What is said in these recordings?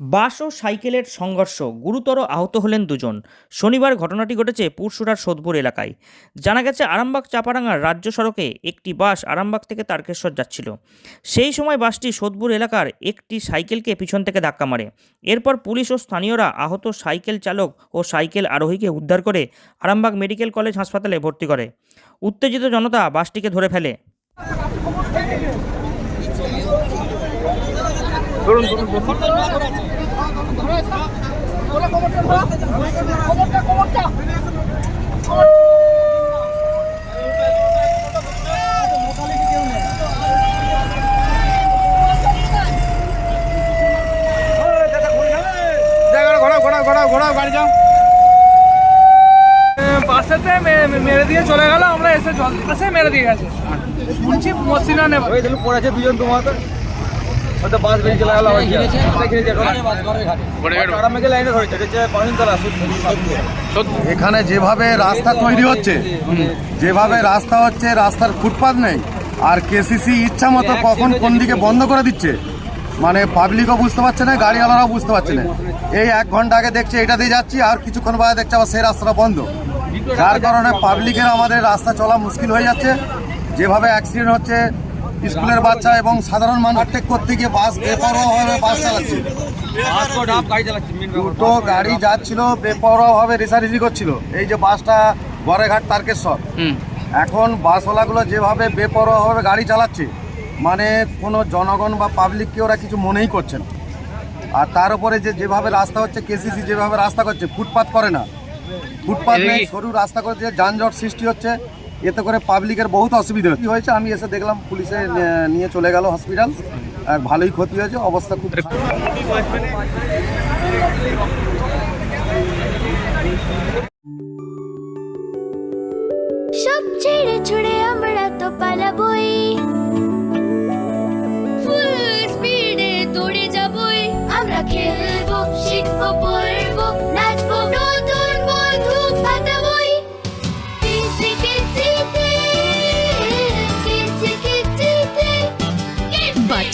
বাস ও সাইকেলের সংঘর্ষ গুরুতর আহত হলেন দুজন। শনিবার ঘটনাটি ঘটেছে পুরসুরার সোদপুর এলাকায়। জানা গেছে, আরামবাগ চাপাডাঙ্গার রাজ্য সড়কে একটি বাস আরামবাগ থেকে তারকেশ্বর যাচ্ছিল। সেই সময় বাসটি সোদপুর এলাকার একটি সাইকেলকে পিছন থেকে ধাক্কা মারে। এরপর পুলিশ ও স্থানীয়রা আহত সাইকেল চালক ও সাইকেল আরোহীকে উদ্ধার করে আরামবাগ মেডিকেল কলেজ হাসপাতালে ভর্তি করে। উত্তেজিত জনতা বাসটিকে ধরে ফেলে। জায়গাটা ঘোরাও ঘোরাও ঘোরাও ঘোরাও গাড়ি যাও। মে- মেরে দিয়ে চলে গেল আমরা এসে জল বাসে মেরে দিয়ে গেছে। শুনছি মসিনা নেবে পড়েছে দুজন তোমার তো হয়তো বাস বেরিয়ে চলে গেল এখানে যেভাবে রাস্তা তৈরি হচ্ছে যেভাবে রাস্তা হচ্ছে রাস্তার ফুটপাথ নেই আর কেসিসি ইচ্ছা মতো কখন কোন দিকে বন্ধ করে দিচ্ছে মানে পাবলিকও বুঝতে পারছে না গাড়িওয়ালারাও বুঝতে পারছে না। এই এক ঘণ্টা আগে দেখছে এটা দিয়ে যাচ্ছি আর কিছুক্ষণ বাদে দেখছে আবার সেই রাস্তাটা বন্ধ। যার কারণে পাবলিকের আমাদের রাস্তা চলা মুশকিল হয়ে যাচ্ছে। যেভাবে অ্যাক্সিডেন্ট হচ্ছে স্কুলের বাচ্চা এবং সাধারণ মানুষ টেক করতে গিয়ে বাস বেপরোয়াভাবে বাস চালাচ্ছে। দুটো গাড়ি যাচ্ছিল বেপরোয়াভাবে রেসারেসি করছিল। এই যে বাসটা বড়ঘাট তারকেশ্বর। এখন বাসওয়ালাগুলো যেভাবে বেপরোয়াভাবে গাড়ি চালাচ্ছে মানে কোনো জনগণ বা পাবলিককে ওরা কিছু মনেই করছে না। আর তার উপরে যে যেভাবে রাস্তা হচ্ছে কেসিসি যেভাবে রাস্তা করছে ফুটপাত করে না। ফুটপাত নেই সরু রাস্তা করে যে যানজট সৃষ্টি হচ্ছে এতে করে পাবলিকের বহুত অসুবিধা। কি হয়েছে আমি এসে দেখলাম, পুলিশে নিয়ে চলে গেল হসপিটাল আর ভালোই ক্ষতি হয়েছে, অবস্থা খুব। সব ছেড়ে ছুড়ে আমরা তো পালাবই ফুল স্পিডে দৌড়ে যাবই আমরা খেলব, শিখব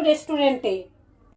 রেস্টুরেন্টে